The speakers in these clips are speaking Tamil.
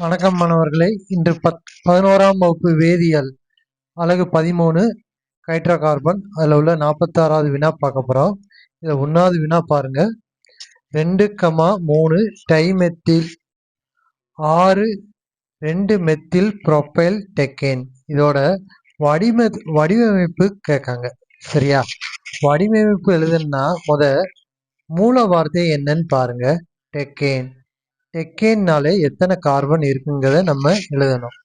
வணக்கம் மாணவர்களே. இன்று பத் பதினோராம் வகுப்பு வேதியியல் அழகு பதிமூணு ஹைட்ரோ கார்பன் அதில் உள்ள நாற்பத்தாறாவது வினா பார்க்க போகிறோம் இதில் ஒன்றாவது வினா பாருங்க. ரெண்டு கமா மூணு டைமெத்தில் ஆறு ரெண்டு மெத்தில் ப்ரொபைல் டெக்கேன். இதோட வடிவ வடிவமைப்பு கேட்காங்க. சரியா? வடிவமைப்பு எழுதுன்னா முத மூல வார்த்தை என்னன்னு பாருங்க. டெக்கேன். டெக்கேன்னாலே எத்தனை கார்பன் இருக்குங்கிறத நம்ம எழுதணும்.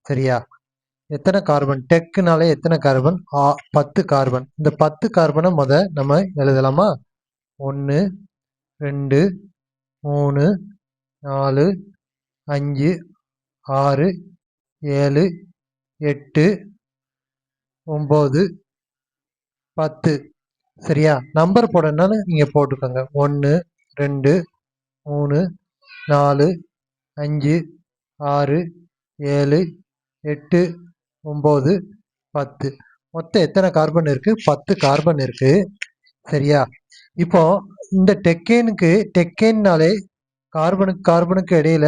சரியா? எத்தனை கார்பன்? டெக்குனாலே எத்தனை கார்பன்? ஆ பத்து கார்பன். இந்த பத்து கார்பனை முத நம்ம எழுதலாமா? ஒன்று ரெண்டு மூணு நாலு அஞ்சு ஆறு ஏழு எட்டு ஒம்பது பத்து. சரியா? நம்பர் போடணும்னாலும் நீங்கள் போட்டுக்கோங்க. ஒன்று ரெண்டு மூணு நாலு அஞ்சு ஆறு ஏழு எட்டு ஒம்பது பத்து. மொத்தம் எத்தனை கார்பன் இருக்குது பத்து கார்பன் இருக்குது சரியா? இப்போ இந்த டெக்கேனுக்கு டெக்கேன்னாலே கார்பனுக்கு கார்பனுக்கு இடையில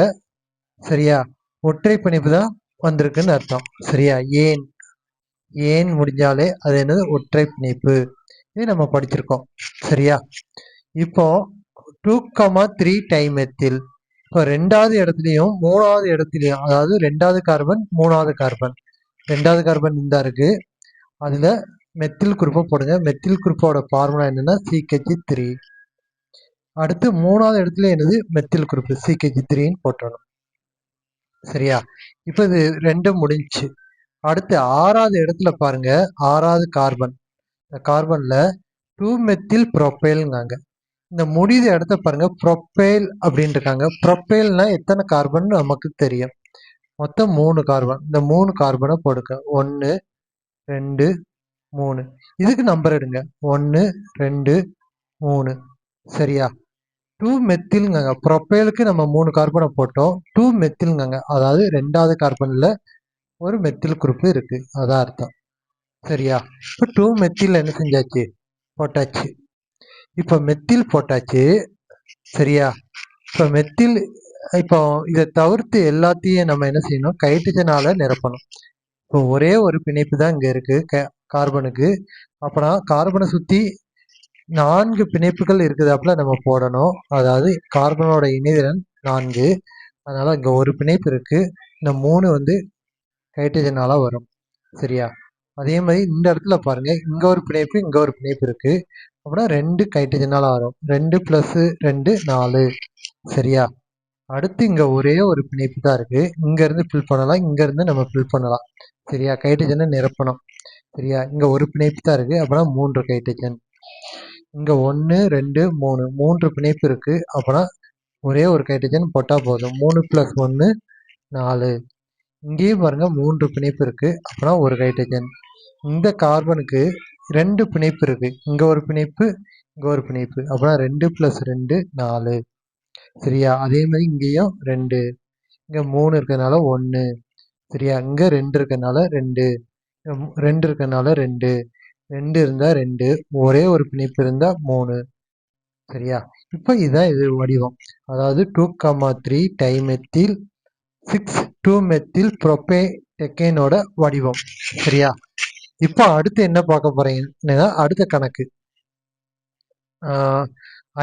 சரியா? ஒற்றை பிணைப்பு தான் வந்திருக்குன்னு அர்த்தம். சரியா? ஏன்? ஏன் முடிஞ்சாலே அது என்னது? ஒற்றை பிணைப்பு இது நம்ம படிச்சிருக்கோம். சரியா? இப்போ two comma three dimethyl இப்போ ரெண்டாவது இடத்துலையும் மூணாவது இடத்துலையும் அதாவது ரெண்டாவது கார்பன் மூணாவது கார்பன் ரெண்டாவது கார்பன் இந்த இருக்கு. அதில் மெத்தில் குரூப்பை போடுங்க. மெத்தில் குரூப்போட ஃபார்முலா என்னன்னா சிகேஜி த்ரீ அடுத்து மூணாவது இடத்துல என்னது? மெத்தில் குரூப் சிகேஜி த்ரீன்னு போட்டணும் சரியா? இப்போ இது ரெண்டும் முடிஞ்சுச்சு. அடுத்து ஆறாவது இடத்துல பாருங்க. ஆறாவது கார்பன் இந்த கார்பனில் டூ மெத்தில் ப்ரொப்பைல்ங்காங்க இந்த முடித இடத்த பாருங்க ப்ரொப்பைல் அப்படின்னு இருக்காங்க ப்ரொப்பைல்னா எத்தனை கார்பன் நமக்கு தெரியும்? மொத்தம் மூணு கார்பன் இந்த மூணு கார்பனை போடுங்க. ஒன்று ரெண்டு மூணு. இதுக்கு நம்பர் எடுங்க. ஒன்று ரெண்டு மூணு. சரியா? டூ மெத்தில்ங்க ப்ரொப்பைலுக்கு நம்ம மூணு கார்பனை போட்டோம். டூ மெத்தில்ங்க அதாவது ரெண்டாவது கார்பனில் ஒரு மெத்தில் குரூப் இருக்குது அதான் அர்த்தம். சரியா? இப்போ டூ மெத்தில் என்ன செஞ்சாச்சு? போட்டாச்சு. இப்போ மெத்தில் போட்டாச்சு. சரியா? இப்போ மெத்தில் இப்போ இதை தவிர்த்து எல்லாத்தையும் நம்ம என்ன செய்யணும்? கைட்டுஜனால நிரப்பணும். இப்போ ஒரே ஒரு பிணைப்பு தான் இங்கே இருக்கு கார்பனுக்கு. அப்புறம் கார்பனை சுற்றி நான்கு பிணைப்புகள் இருக்குதாப்புல நம்ம போடணும். அதாவது கார்பனோட இணைதிறன் நான்கு. அதனால இங்கே ஒரு பிணைப்பு இருக்கு. இந்த மூணு வந்து ஹைட்ரஜனால வரும். சரியா? அதே மாதிரி இந்த இடத்துல பாருங்க இங்க ஒரு பிணைப்பு இங்க ஒரு பிணைப்பு இருக்கு. அப்படின்னா ரெண்டு ஹைட்ரஜனால வரும் ரெண்டு ப்ளஸ்ஸு ரெண்டு நாலு. சரியா? அடுத்து இங்கே ஒரே ஒரு பிணைப்பு தான் இருக்குது இங்கேருந்து ஃபில் பண்ணலாம் இங்கேருந்து நம்ம ஃபில் பண்ணலாம். சரியா? ஹைட்ரஜனை நிரப்பணும். சரியா? இங்கே ஒரு பிணைப்பு தான் இருக்குது அப்படின்னா மூன்று ஹைட்ரஜன் இங்கே ஒன்று ரெண்டு மூணு. மூன்று பிணைப்பு இருக்குது அப்படின்னா ஒரே ஒரு ஹைட்ரஜன் போட்டால் போதும். மூணு ப்ளஸ் ஒன்று நாலு. இங்கேயும் பாருங்கள் மூன்று பிணைப்பு இருக்குது அப்படின்னா ஒரு ஹைட்ரஜன் இந்த கார்பனுக்கு ரெண்டு பிணைப்பு இருக்குது இங்கே ஒரு பிணைப்பு இங்கே ஒரு பிணைப்பு. அப்படின்னா ரெண்டு ப்ளஸ் ரெண்டு நாலு. சரியா? அதே மாதிரி இங்கேயும் ரெண்டு. இங்கே மூணு இருக்கிறதுனால ஒன்று சரியா? இங்கே ரெண்டு இருக்கிறதுனால ரெண்டு. ரெண்டு இருக்கிறதுனால ரெண்டு. ரெண்டு இருந்தால் ரெண்டு. ஒரே ஒரு பிணைப்பு இருந்தால் மூணு. சரியா? இப்போ இதுதான் இது வடிவம். அதாவது two comma three dimethyl six two methyl ப்ரொபே டெக்கேனோட வடிவம். சரியா? இப்போ அடுத்து என்ன பார்க்க போறீங்கன்னா அடுத்த கணக்கு.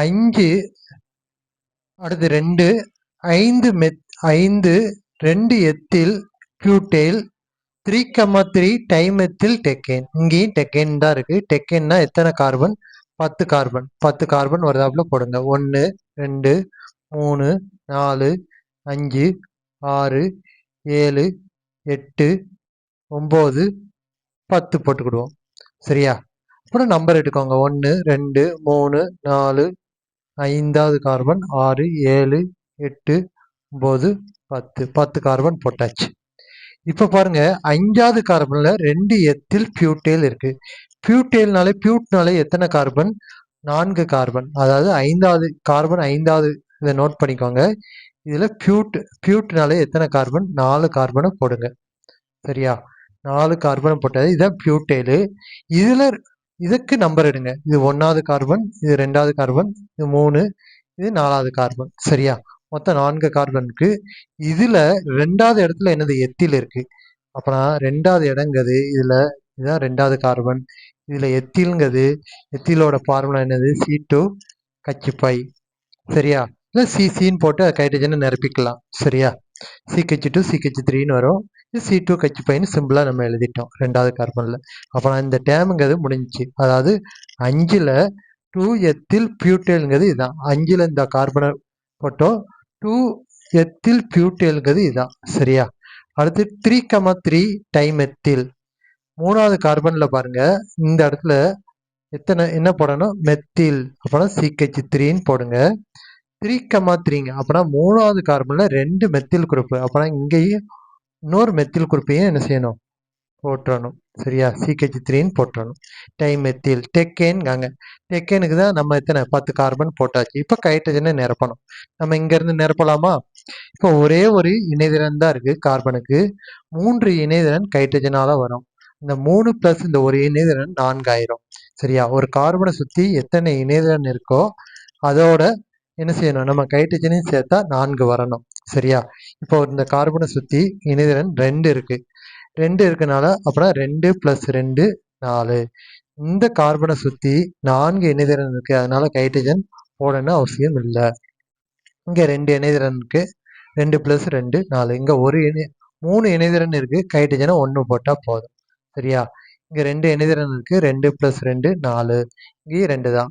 அஞ்சு அடுத்து ரெண்டு ஐந்து மெத் ஐந்து ரெண்டு ethyl butyl three comma three dimethyl decane. இங்கேயும் டெக்கேன் தான் இருக்கு. டெக்கேன்னா எத்தனை கார்பன்? பத்து கார்பன். பத்து கார்பன் வருதாப்புல போடுங்க. ஒன்று ரெண்டு மூணு நாலு அஞ்சு ஆறு ஏழு எட்டு ஒம்பது பத்து போட்டுக்கிடுவோம். சரியா? அப்புறம் நம்பர் எடுக்கோங்க. ஒன்று ரெண்டு மூணு நாலு ஐந்தாவது கார்பன் ஆறு ஏழு எட்டு ஒம்பது பத்து. பத்து கார்பன் போட்டாச்சு. இப்போ பாருங்க அஞ்சாவது கார்பனில் ரெண்டு எத்தில் பியூட்டேல் இருக்கு. பியூட்டேல்னாலே பியூட்னாலே எத்தனை கார்பன் நான்கு கார்பன் அதாவது ஐந்தாவது கார்பன் ஐந்தாவது இதை நோட் பண்ணிக்கோங்க. இதில் பியூட் பியூட்னாலே எத்தனை கார்பன் நாலு கார்பனை போடுங்க. சரியா? நாலு கார்பன் போட்டது. இதுதான் பியூட்டேலு இதில் இதுக்கு நம்பர் எடுங்க. இது ஒன்றாவது கார்பன் இது ரெண்டாவது கார்பன் இது மூணு இது நாலாவது கார்பன் சரியா? மொத்தம் நான்கு கார்பன் இதில் ரெண்டாவது இடத்துல என்னது? எத்தில் இருக்குது அப்போனா ரெண்டாவது இடங்கிறது இதில் இதுதான் ரெண்டாவது கார்பன் இதில் எத்தில்ங்கிறது எத்திலோட ஃபார்முலா என்னது? சி டூ கச்சிப்பை சரியா? இல்லை சிசின்னு போட்டு ஹைட்ரஜனை நிரப்பிக்கலாம். சரியா? சி கச்சி டூ சி கச்சி த்ரீன்னு வரும். சி டூ கச்சி பைன்னு சிம்பிளாக நம்ம எழுதிட்டோம். ரெண்டாவது கார்பனில் அப்போ நான் இந்த டேமுங்கிறது முடிஞ்சிச்சு. அதாவது அஞ்சில் டூ எத்தில் பியூட்டேலுங்கிறது இதுதான் அஞ்சில் இந்த கார்பனை போட்டோம். டூ எத்தில் பியூட்டேலுங்கிறது இதுதான் சரியா? அடுத்து three comma three dimethyl. மூணாவது கார்பனில் பாருங்கள் இந்த இடத்துல எத்தனை என்ன போடணும்? மெத்தில் அப்போனா சிகெச் த்ரீன்னு போடுங்க. த்ரீ கமா த்ரீங்க அப்போனா மூணாவது கார்பனில் ரெண்டு மெத்தில் குரூப்பு அப்போனா இங்கேயும் இன்னொரு மெத்தில் குரூப்பையும் என்ன செய்யணும்? போட்டுறணும் சரியா? சிகேஜி த்ரீன்னு போட்டுறணும் டைம் மெத்தில் டெக்கேன்காங்க டெக்கேனுக்கு தான் நம்ம எத்தனை? பத்து கார்பன் போட்டாச்சு. இப்போ கைட்ரஜனை நிரப்பணும். நம்ம இங்கேருந்து நிரப்பலாமா? இப்போ ஒரே ஒரு இணைதிறன் தான் இருக்குது கார்பனுக்கு மூன்று இணைதிறன் கைட்ரஜனால வரும். இந்த மூணு ப்ளஸ் இந்த ஒரு இணைதிறன் நான்காயிரம். சரியா? ஒரு கார்பனை சுற்றி எத்தனை இணைதிறன் இருக்கோ அதோட என்ன செய்யணும்? நம்ம கைட்ரஜனையும் சேர்த்தா நான்கு வரணும். சரியா? இப்போ இந்த கார்பனை சுற்றி இணைதிறன் ரெண்டு இருக்குது ரெண்டு இருக்கனால அப்புறம் ரெண்டு ப்ளஸ் ரெண்டு நாலு. இந்த கார்பனை சுற்றி நான்கு இணைதிறன் இருக்குது அதனால ஹைட்ரஜன் போடணும் அவசியம் இல்லை. இங்கே ரெண்டு இணைதிறன் இருக்குது ரெண்டு ப்ளஸ் ரெண்டு நாலு. இங்கே ஒரு இணை மூணு இணைதிறன் இருக்குது ஹைட்ரஜனை ஒன்று போட்டால் போதும். சரியா? இங்கே ரெண்டு இணைதிறன் இருக்குது ரெண்டு ப்ளஸ் ரெண்டு நாலு. இங்கேயும் ரெண்டு தான்.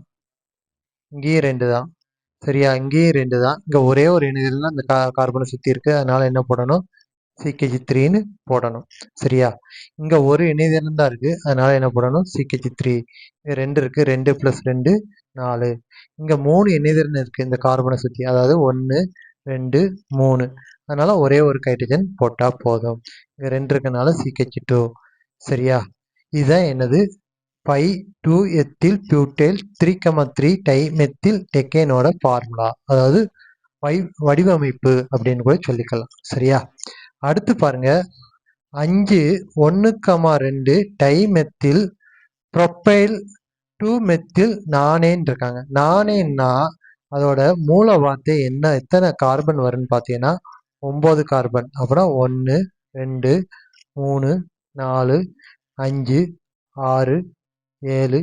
இங்கேயும் ரெண்டு தான். சரியா? இங்கேயும் ரெண்டு தான். இங்கே ஒரே ஒரு இணைதிறன் இந்த கா கார்பனை சுற்றி இருக்குது அதனால் என்ன போடணும்? சிகேஜி த்ரீன்னு போடணும். சரியா? இங்கே ஒரு இணைதல் தான் இருக்குது அதனால் என்ன போடணும்? சிகேஜி த்ரீ ரெண்டு இருக்குது ரெண்டு ப்ளஸ் ரெண்டு நாலு. இங்கே மூணு இணைதல் இருக்குது இந்த கார்பனை சுற்றி அதாவது ஒன்று ரெண்டு மூணு. அதனால் ஒரே ஒரு ஹைட்ரஜன் போட்டால் போதும். இங்கே ரெண்டு இருக்கனால சிகேஜி டூ சரியா? இதுதான் என்னது? By two ethyl butyl three comma three dimethyl டெக்கேனோட formula. அதாவது வை வடிவமைப்பு அப்படின்னு கூட சொல்லிக்கலாம். சரியா? அடுத்து பாருங்க. அஞ்சு ஒன்று கமா ரெண்டு டைமெத்தில் ப்ரொப்பைல் டூ மெத்தில் நானேன்னு இருக்காங்க. நானேன்னா அதோட மூல வார்த்தை என்ன? எத்தனை கார்பன் வரும்னு பார்த்தீங்கன்னா ஒம்பது கார்பன். அப்புறம் ஒன்று ரெண்டு மூணு நாலு அஞ்சு ஆறு ஏழு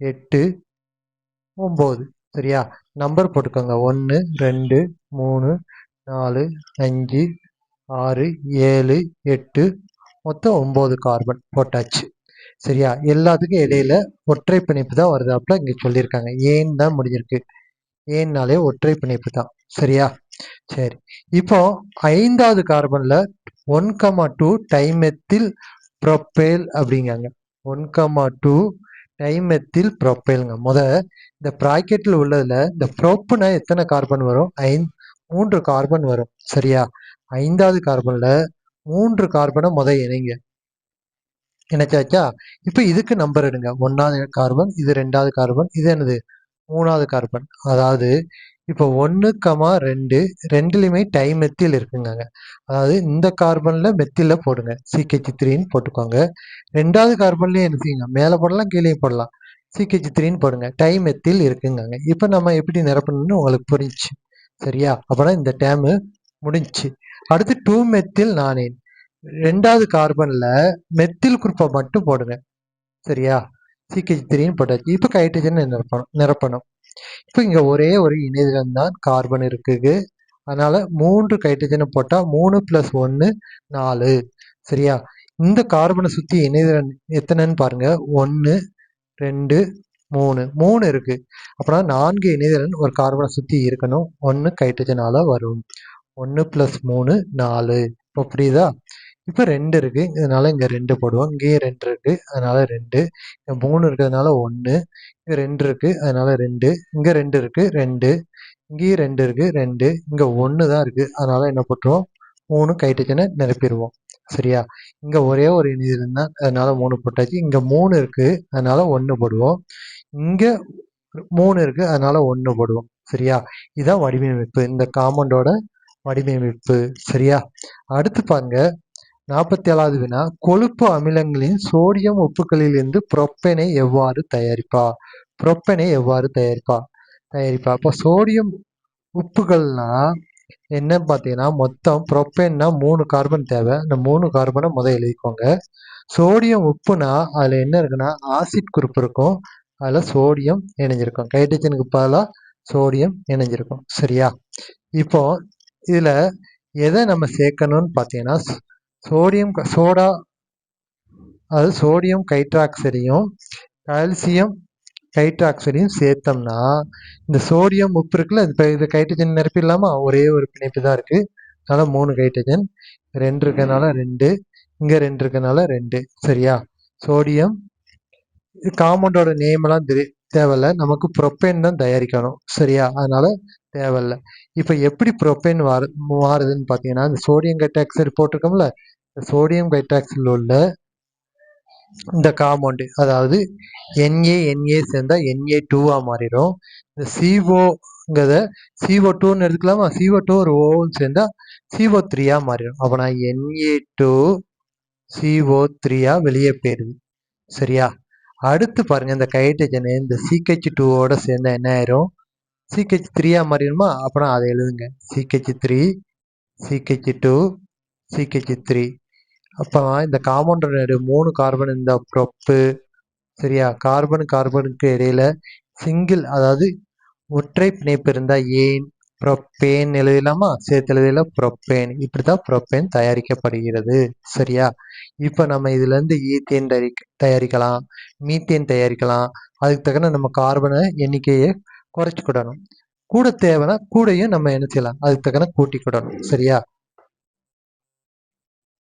எட்டு ஒம்பது. சரியா? நம்பர் போட்டுக்கோங்க. ஒன்று ரெண்டு மூணு நாலு அஞ்சு ஆறு ஏழு எட்டு. மொத்தம் ஒம்பது கார்பன் போட்டாச்சு. சரியா? எல்லாத்துக்கும் இடையில ஒற்றை பிணைப்பு தான் வருதாப்புல இங்கே சொல்லியிருக்காங்க. ஏன் தான் முடிஞ்சிருக்கு? ஏன்னாலே ஒற்றை பிணைப்பு தான். சரியா? சரி. இப்போ ஐந்தாவது கார்பனில் one comma two dimethyl propyl அப்படிங்காங்க. One comma two dimethyl ப்ரொப்பைலுங்க முத இந்த ப்ராக்கெட்டில் உள்ளதில் இந்த ப்ரோப்புனா எத்தனை கார்பன் வரும்? ஐந்து மூன்று கார்பன் வரும். சரியா? ஐந்தாவது கார்பனில் மூன்று கார்பனை முத இணைங்க. இணைச்சாச்சா? இப்போ இதுக்கு நம்பர் எடுங்க. ஒன்றாவது கார்பன் இது ரெண்டாவது கார்பன் இது என்னது? மூணாவது கார்பன் அதாவது இப்போ ஒன்று கமா ரெண்டு ரெண்டுலையுமே டைமெத்தில் இருக்குங்க அதாவது இந்த கார்பனில் மெத்தில போடுங்க. சிகேஜி த்ரீன்னு போட்டுக்கோங்க. ரெண்டாவது கார்பன்லேயும் என்ன செய்யுங்க? மேலே போடலாம் கீழே போடலாம். சிகேஜி த்ரீன்னு போடுங்க. டை மெத்தில் இருக்குங்க இப்போ நம்ம எப்படி நிரப்பணும்னு உங்களுக்கு புரிஞ்சுச்சு. சரியா? அப்போனா இந்த டேமு முடிஞ்சுச்சு. அடுத்து டூ மெத்தில் நானேன் ரெண்டாவது கார்பனில் மெத்தில் குரூப்பை மட்டும் போடுங்க. சரியா? சிகேஜி த்ரீன்னு போட்டாச்சு. இப்போ ஹைட்ரஜன் நிரப்பணும் நிரப்பணும். இப்போ இங்கே ஒரே ஒரு இணைதிலம் தான் கார்பன் இருக்குது. அதனால் மூன்று ஹைட்ரஜனை போட்டால் மூணு ப்ளஸ் ஒன்று நாலு. சரியா? இந்த கார்பனை சுற்றி இணைதிறன் எத்தனைன்னு பாருங்கள் ஒன்று ரெண்டு மூணு. மூணு இருக்குது அப்படின்னா நான்கு இணைதிறன் ஒரு கார்பனை சுற்றி இருக்கணும். ஒன்று ஹைட்ரஜனால் வரும். ஒன்று ப்ளஸ் மூணு நாலு. இப்போ புரியுதா? இப்போ ரெண்டு இருக்குது இதனால் இங்கே ரெண்டு போடுவோம். இங்கேயும் ரெண்டு இருக்குது அதனால் ரெண்டு. இங்கே மூணு இருக்கிறதுனால ஒன்று இங்கே ரெண்டு இருக்குது அதனால் ரெண்டு. இங்கே ரெண்டு இருக்குது ரெண்டு. இங்கேயும் ரெண்டு இருக்குது ரெண்டு. இங்கே ஒன்று தான் இருக்குது அதனால் என்ன போட்டுருவோம்? மூணு கைட்டச்சனை நிரப்பிடுவோம். சரியா? இங்கே ஒரே ஒரு இனி இருந்தால் அதனால் மூணு போட்டாச்சு. இங்கே மூணு இருக்குது அதனால் ஒன்று போடுவோம். இங்கே மூணு இருக்குது அதனால் ஒன்று போடுவோம். சரியா? இதுதான் வடிவமைப்பு. இந்த காம்பவுண்டோட வடிவமைப்பு. சரியா? அடுத்து பாருங்க. நாற்பத்தி ஏழாவது வினா கொழுப்பு அமிலங்களின் சோடியம் உப்புகளிலிருந்து புரொப்பனை எவ்வாறு தயாரிப்பா? புரொப்பனை எவ்வாறு தயாரிப்பா? தயாரிப்பா. அப்போ சோடியம் உப்புகள்னா என்னன்னு பார்த்தீங்கன்னா மொத்தம் புரொப்பேன்னா மூணு கார்பன் தேவை. இந்த மூணு கார்பனை முதல் எழுதிக்கோங்க. சோடியம் உப்புனா அதில் என்ன இருக்குன்னா ஆசிட் குரூப் இருக்கும். அதில் சோடியம் இணைஞ்சிருக்கும். ஹைட்ரஜனுக்கு பதிலாக சோடியம் இணைஞ்சிருக்கும். சரியா? இப்போ இதில் எதை நம்ம சேர்க்கணும்னு பார்த்தீங்கன்னா சோடியம் சோடா அது சோடியம் கைட்ராக்சைடையும் கால்சியம் கைட்ராக்சைடையும் சேர்த்தோம்னா இந்த சோடியம் உப்பு இருக்குல்ல இப்போ இது ஹைட்ரஜன் இல்லாமல் ஒரே ஒரு பிணைப்பு தான் இருக்குது அதனால் மூணு ஹைட்ரஜன் ரெண்டு இருக்கனால ரெண்டு இங்கே ரெண்டு இருக்கனால ரெண்டு சரியா? சோடியம் இது காம்பவுண்டோட நேம்லாம் தெரி தேவையில்ல. நமக்கு ப்ரொப்பேன் தான் தயாரிக்கணும் சரியா? அதனால தேவையில்ல. இப்போ எப்படி ப்ரொப்பேன் மாறு மாறுதுன்னு பார்த்தீங்கன்னா இந்த சோடியம் கைட்டாக்சைடு போட்டிருக்கோம்ல சோடியம் கைட்டாக்சைடில் உள்ள இந்த காம்பவுண்டு அதாவது என்ஏ என்ஏ சேர்ந்தா என்ஏ டூவாக மாறிடும். இந்த சிஓங்கிறத சிஓ டூன்னு எடுத்துக்கலாமா? சிஓ டூ ஒரு ஓன்னு சேர்ந்தா சிஓ த்ரீயாக மாறிடும். அப்போ நான் என்ஏ டூ சிஓ த்ரீயாக வெளியே போயிடுது. சரியா? அடுத்து பாருங்க இந்த கைட்ரஜன் இந்த சிகெச் டூவோட சேர்ந்தா என்ன ஆயிரும்? சிகெச் த்ரீயாக மாறிடுமா? அப்புறம் அதை எழுதுங்க. சிகெச் த்ரீ சிகெச் டூ சிகெச் த்ரீ அப்போ இந்த காம்பவுண்டோட மூணு கார்பன் இந்த ப்ரொப்பு சரியா? கார்பன் கார்பனுக்கு இடையில சிங்கிள் அதாவது ஒற்றை பிணைப்பு இருந்தால் ஏன்? ப்ரொப்பேன் எழுதலாமா? சேர்த்து எழுதல ப்ரொப்பேன் இப்படி தான் ப்ரொப்பேன் தயாரிக்கப்படுகிறது சரியா? இப்போ நம்ம இதுலேருந்து ஈத்தேன் தயாரி தயாரிக்கலாம் மீத்தேன் தயாரிக்கலாம். அதுக்கு தக்கன நம்ம கார்பனை எண்ணிக்கையை குறைச்சிக்கிடணும். கூட தேவைன்னா கூடையும் நம்ம என்ன செய்யலாம் அதுக்கு தக்கன கூட்டிக்கிடணும் சரியா?